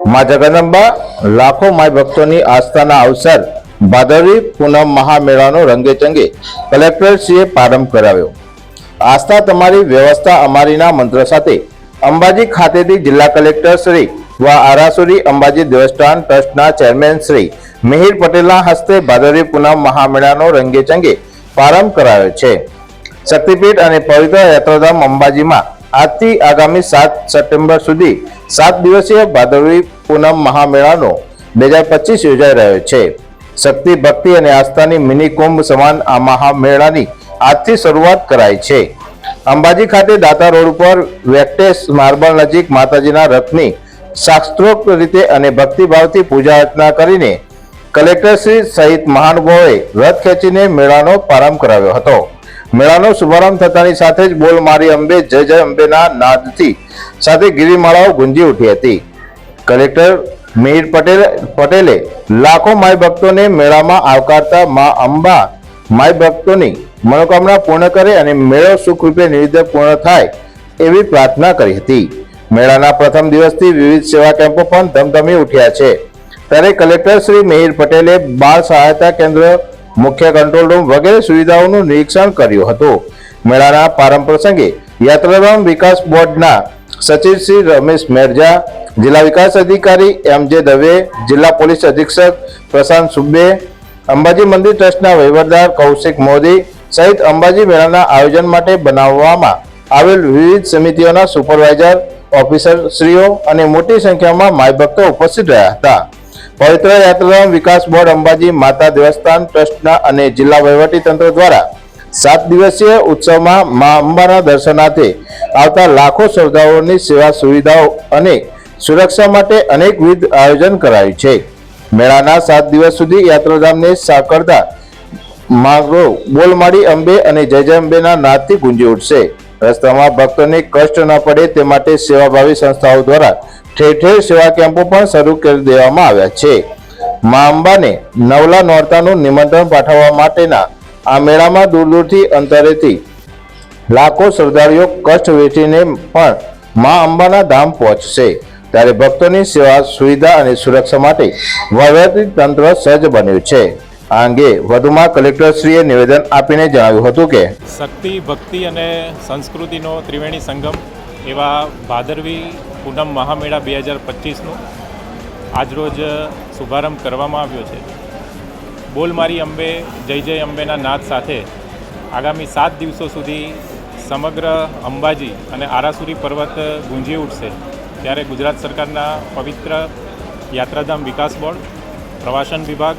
મા જગદંબા લાખો માય ભક્તોની આસ્થાના અવસર ભાદરવી પૂનમ મહામેળાનો રંગેચંગે કલેક્ટરશ્રીએ પ્રારંભ કરાવ્યો. આસ્થા તમારી વ્યવસ્થા અમારીના મંત્ર સાથે અંબાજી ખાતેથી જિલ્લા કલેક્ટર શ્રી વા આરાસુરી અંબાજી દેવસ્થાન ટ્રસ્ટના ચેરમેન શ્રી મિહિર પટેલના હસ્તે ભાદરવી પૂનમ મહામેળાનો રંગેચંગે પ્રારંભ કરાયો છે. શક્તિપીઠ અને પવિત્ર યાત્રાધામ અંબાજીમાં આજથી આગામી સાત સપ્ટેમ્બર સુધી સાત દિવસીય ભાદરવી પૂનમ મહામેળાનો બે હજાર પચીસ યોજાઈ રહ્યો છે. શક્તિ, ભક્તિ અને આસ્થાની મિની કુંભ સમાન આ મહામેળાની આજથી શરૂઆત કરાઈ છે. અંબાજી ખાતે દાતા રોડ ઉપર વેક્ટેશ માર્બલ નજીક માતાજીના રથની શાસ્ત્રોક્ત રીતે અને ભક્તિભાવથી પૂજા અર્ચના કરીને કલેક્ટરશ્રી સહિત મહાનુભાવોએ રથ ખેંચીને મેળાનો પ્રારંભ કરાવ્યો હતો. મેળાનો શુભારંભ થતાની સાથે જ બોલ મારી અંબે, જય જય અંબેના નાદથી. સાથે ગિરિમાળાઓ ગુંજી ઉઠી હતી. કલેક્ટર મિહિર પટેલ, પટેલે લાખો માય ભક્તોને મેળામાં આવકારતા મા અંબા માય ભક્તોની મનોકામના પૂર્ણ કરે અને મેળો સુખરૂપે નિવેદ્ય પૂર્ણ થાય એવી પ્રાર્થના કરી હતી. મેળાના પ્રથમ દિવસથી વિવિધ સેવા કેમ્પો પણ ધમધમી ઉઠ્યા છે. ત્યારે કલેક્ટર શ્રી મિહિર પટેલે બાળ સહાયતા કેન્દ્ર મુખ્ય કંટ્રોલ રૂમ વગેરે સુવિધાઓનું નિરીક્ષણ કર્યું હતું. મેળાના પ્રારંભ પ્રસંગે યાત્રાધામ વિકાસ બોર્ડના સચિવ શ્રી રમેશ મેરજા, જિલ્લા વિકાસ અધિકારી એમ જે દવે, જિલ્લા પોલીસ અધિક્ષક પ્રશાંત સુબે અંબાજી મંદિર ટ્રસ્ટના વહીવટદાર કૌશિક મોદી સહિત અંબાજી મેળાના આયોજન માટે બનાવવામાં આવેલ વિવિધ સમિતિઓના સુપરવાઇઝર, ઓફિસરશ્રીઓ અને મોટી સંખ્યામાં માય ભક્તો ઉપસ્થિત રહ્યા હતા. પવિત્ર યાત્રાધામ વિકાસ બોર્ડ અંબાજી માતા દેવસ્થાન ટ્રસ્ટના અને જિલ્લા વહીવટી તંત્ર દ્વારા સાત દિવસીય ઉત્સવમાં મા અંબાના દર્શનાર્થે આવતા લાખો શ્રદ્ધાળુઓની સેવા સુવિધાઓ અને સુરક્ષા માટે અનેકવિધ આયોજન કરાયું છે. મેળાના સાત દિવસ સુધી યાત્રાધામને સાંકળતા માગરો બોલમાળી અંબે અને જય જય અંબેના નાદથી ગુંજી ઉઠશે. રસ્તામાં ભક્તોને કષ્ટ ન પડે તે માટે સેવાભાવી સંસ્થાઓ દ્વારા ઠેર ઠેર સેવા કેમ્પો પણ શરૂ કરી દેવામાં આવ્યા છે. મા અંબાને નવલા નોરતાનું નિમંત્રણ પાઠવવા માટેના આ મેળામાં દૂર દૂરથી અંતરેથી લાખો શ્રદ્ધાળુઓ કષ્ટ વેઠીને પણ મા અંબાના ધામ પહોંચશે. ત્યારે ભક્તોની સેવા સુવિધા અને સુરક્ષા માટે વહીવટી તંત્ર સજ્જ બન્યું છે. આ અંગે વધુમાં કલેક્ટરશ્રીએ નિવેદન આપીને જણાવ્યું હતું કે શક્તિ, ભક્તિ અને સંસ્કૃતિનો ત્રિવેણી સંગમ એવા ભાદરવી પૂનમ મહામેળા બે હજાર પચીસનું આજરોજ શુભારંભ કરવામાં આવ્યો છે. બોલ મારી અંબે, જય જય અંબેના નાદ સાથે આગામી સાત દિવસો સુધી સમગ્ર અંબાજી અને આરાસુરી પર્વત ગુંજી ઉઠશે. ત્યારે ગુજરાત સરકારના પવિત્ર યાત્રાધામ વિકાસ બોર્ડ, પ્રવાસન વિભાગ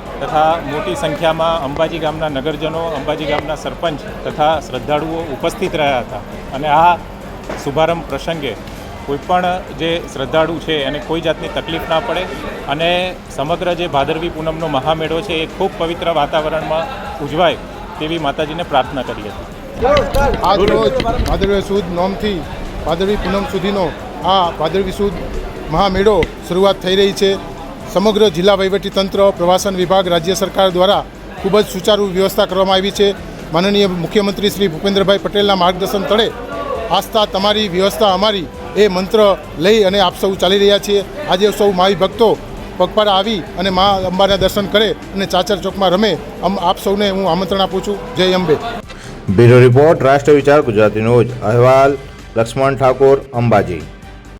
તથા મોટી સંખ્યામાં અંબાજી ગામના નગરજનો, અંબાજી ગામના સરપંચ તથા શ્રદ્ધાળુઓ ઉપસ્થિત રહ્યા હતા. અને આ શુભારંભ પ્રસંગે કોઈપણ જે શ્રદ્ધાળુ છે, એને કોઈ જાતની તકલીફ ના પડે અને સમગ્ર જે ભાદરવી પૂનમનો મહામેળો છે, એ ખૂબ પવિત્ર વાતાવરણમાં ઉજવાય તેવી માતાજીને પ્રાર્થના કરી હતી. ભાદરવી સુદ નોમથી ભાદરવી પૂનમ સુધીનો આ ભાદરવી સુદ મહામેળો શરૂઆત થઈ રહી છે. સમગ્ર જિલ્લા વહીવટીતંત્ર પ્રવાસન વિભાગ, રાજ્ય સરકાર દ્વારા ખૂબ જ સુચારુ વ્યવસ્થા કરવામાં આવી છે. માનનીય મુખ્યમંત્રી શ્રી ભૂપેન્દ્રભાઈ પટેલના માર્ગદર્શન તળે આસ્થા તમારી, વ્યવસ્થા અમારી, એ મંત્ર લઈ અને આપ સૌ ચાલી રહ્યા છીએ. આજે સૌ માઈ ભક્તો પગપાળા આવી અને મા અંબાના દર્શન કરે અને ચાચર ચોકમાં રમે. અમ આપ સૌને હું આમંત્રણ આપું છું. જય અંબે. બ્યુરો રિપોર્ટ, રાષ્ટ્ર વિચાર ગુજરાતી ન્યૂઝ અહેવાલ, લક્ષ્મણ ઠાકોર, અંબાજી.